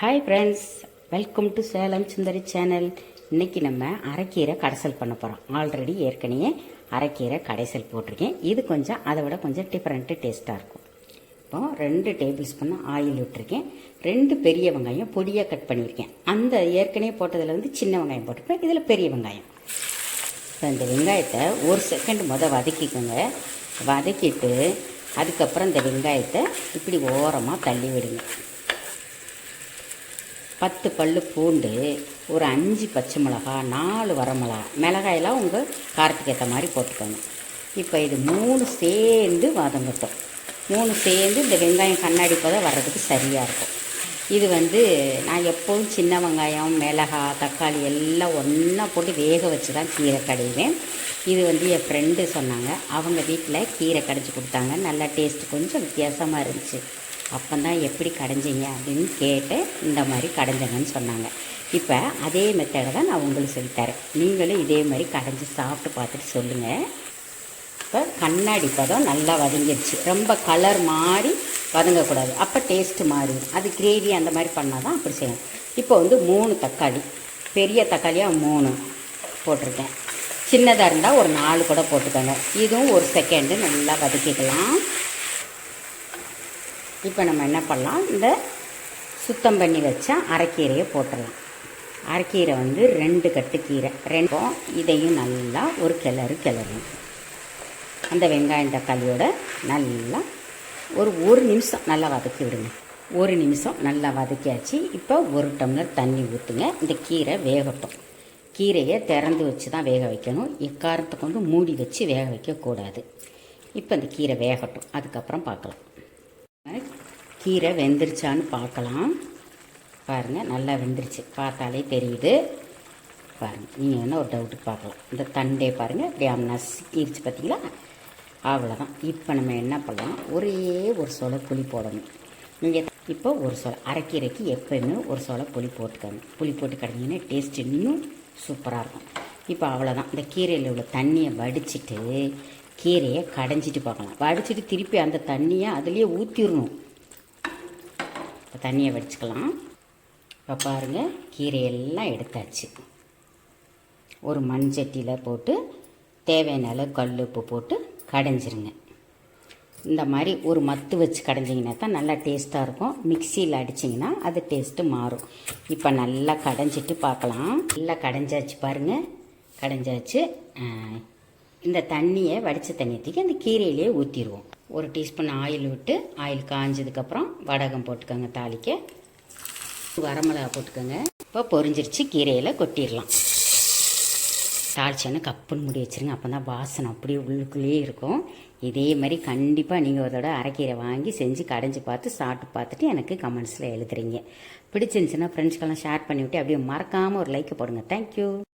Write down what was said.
Hi friends welcome to Salem Sundari channel இன்றைக்கி நம்ம அரைக்கீரை கடைசல் பண்ண போகிறோம் ஆல்ரெடி ஏற்கனவே அரைக்கீரை கடைசல் போட்டிருக்கேன். இது கொஞ்சம் அதை விட கொஞ்சம் டிஃப்ரெண்ட்டு டேஸ்ட்டாக இருக்கும். இப்போ ரெண்டு டேபிள் ஸ்பூன் ஆயில் விட்டுருக்கேன். ரெண்டு பெரிய வெங்காயம் பொடியாக கட் பண்ணியிருக்கேன். அந்த ஏற்கனவே போட்டதில் வந்து சின்ன வெங்காயம் போட்டிருப்பேன் இதில் பெரிய வெங்காயம். இப்போ இந்த வெங்காயத்தை ஒரு செகண்ட் மொதல் வதக்கிக்கோங்க. வதக்கிட்டு அதுக்கப்புறம் இந்த வெங்காயத்தை இப்படி ஓரமாக தள்ளி விடுங்க. பத்து பல் பூண்டு ஒரு அஞ்சு பச்சை மிளகா நாலு வரமிளகா மிளகாயெல்லாம் உங்கள் காரத்துக்கு ஏற்ற மாதிரி போட்டுக்கோங்க. இப்போ இது மூணு சேர்ந்து வதங்கட்டும் மூணு சேர்ந்து இந்த வெங்காயம் கண்ணாடி போத வர்றதுக்கு சரியாக இருக்கும். இது வந்து நான் எப்போதும் சின்ன வெங்காயம் மிளகா தக்காளி எல்லாம் ஒன்றா போட்டு வேக வச்சு தான் கீரை கடைவேன். இது வந்து என் ஃப்ரெண்டு சொன்னாங்க. அவங்க வீட்டில் கீரை கடைச்சி கொடுத்தாங்க. நல்லா டேஸ்ட் கொஞ்சம் வித்தியாசமாக இருந்துச்சு. அப்போ தான் எப்படி கடைஞ்சிங்க அப்படின்னு கேட்டு இந்த மாதிரி கடைஞ்சங்கன்னு சொன்னாங்க. இப்போ அதே மெத்தடை தான் நான் உங்களுக்கு சொல்லித்தரேன் நீங்களும் இதே மாதிரி கடைஞ்சி சாப்பிட்டு பார்த்துட்டு சொல்லுங்கள் இப்போ கண்ணாடி பதம் நல்லா வதங்கிடுச்சு ரொம்ப கலர் மாறி வதங்கக்கூடாது. அப்போ டேஸ்ட்டு மாறிடும். அது கிரேவி அந்த மாதிரி பண்ணால் தான் அப்படி செய்யணும். இப்போ வந்து மூணு தக்காளி. பெரிய தக்காளியாக மூணு போட்டிருக்கேன். சின்னதாக இருந்தால் ஒரு நாலு கூட போட்டுக்கோங்க. இதுவும் ஒரு செகண்டு நல்லா வதக்கிக்கலாம். இப்போ நம்ம என்ன பண்ணலாம்? இந்த சுத்தம் பண்ணி வச்ச அரைக்கீரையை போட்டுடலாம் அரைக்கீரை வந்து ரெண்டு கட்டு கீரை. ரெண்டும் இதையும் நல்லா ஒரு கிளறு கிளறணும் அந்த வெங்காயம் தக்காளியோட நல்லா ஒரு ஒரு நிமிஷம் நல்லா வதக்கி விடுங்க. ஒரு நிமிஷம் நல்லா வதக்கியாச்சு. இப்போ ஒரு டம்ளர் தண்ணி ஊற்றுங்க இந்த கீரை வேகட்டும். கீரையை திறந்து வச்சு தான் வேக வைக்கணும். எக்காரத்தை கொண்டு மூடி வச்சு வேக வைக்கக்கூடாது. இப்போ இந்த கீரை வேகட்டும். அதுக்கப்புறம் பார்க்கலாம். கீரை வெந்துருச்சான்னு பார்க்கலாம். பாருங்கள் நல்லா வெந்துருச்சு. பார்த்தாலே தெரியுது. பாருங்கள் நீங்கள் வேணால் ஒரு டவுட்டுக்கு பார்க்கலாம். இந்த தண்டே பாருங்கள் இப்படி நசுக்கிருச்சு பார்த்தீங்களா? அவ்வளோதான் இப்போ நம்ம என்ன பண்ணலாம்? ஒரே ஒரு சொலை புளி போடணும். நீங்கள் இப்போ ஒரு சொலை அரைக்கீரைக்கு எப்போயுமே ஒரு சொலை புளி போட்டுக்கோங்க. புளி போட்டு கிடந்தீங்கன்னா டேஸ்ட் இன்னும் சூப்பராக இருக்கும். இப்போ அவ்வளோதான் இந்த கீரையில் உள்ள தண்ணியை வடிச்சிட்டு கீரையை கடைஞ்சிட்டு பார்க்கலாம். வடிச்சிட்டு திருப்பி அந்த தண்ணியை அதுலேயே ஊற்றிடணும் இப்போ தண்ணியை வடிச்சுக்கலாம். இப்போ பாருங்கள் கீரையெல்லாம் எடுத்தாச்சு. ஒரு மண் சட்டியில் போட்டு தேவையான அளவு கல் உப்பு போட்டு கடைஞ்சிருங்க. இந்த மாதிரி ஒரு மத்து வச்சு கடைஞ்சிங்கன்னா தான் நல்லா டேஸ்ட்டாக இருக்கும். மிக்சியில் அடிச்சிங்கன்னா அது டேஸ்ட்டு மாறும். இப்போ நல்லா கடைஞ்சிட்டு பார்க்கலாம். நல்லா கடைஞ்சாச்சு பாருங்கள் கடைஞ்சாச்சு. இந்த தண்ணியை வடித்த தண்ணியை தூக்கி அந்த கீரையிலே ஊற்றிடுவோம் ஒரு டீஸ்பூன் ஆயில் விட்டு ஆயில் காஞ்சதுக்கப்புறம் வடகம் போட்டுக்கோங்க தாளிக்க. வரமிளகா போட்டுக்கோங்க. இப்போ பொரிஞ்சிருச்சு. கீரையில் கொட்டிடலாம். சாடிச்சோன்னு கப்புன்னு முடி வச்சுருங்க. அப்போ தான் வாசனை அப்படியே உள்ளுக்குள்ளேயே இருக்கும். இதே மாதிரி கண்டிப்பாக நீங்கள் ஒரு தடவை அரைக்கீரை வாங்கி செஞ்சு கடைஞ்சி பார்த்து சாப்பிட்டு பார்த்துட்டு எனக்கு கமெண்ட்ஸில் எழுதுறீங்க. பிடிச்சிருந்துச்சுன்னா ஃப்ரெண்ட்ஸ்க்கெல்லாம் ஷேர் பண்ணிவிட்டு அப்படியே மறக்காமல் ஒரு லைக் போடுங்க. தேங்க்யூ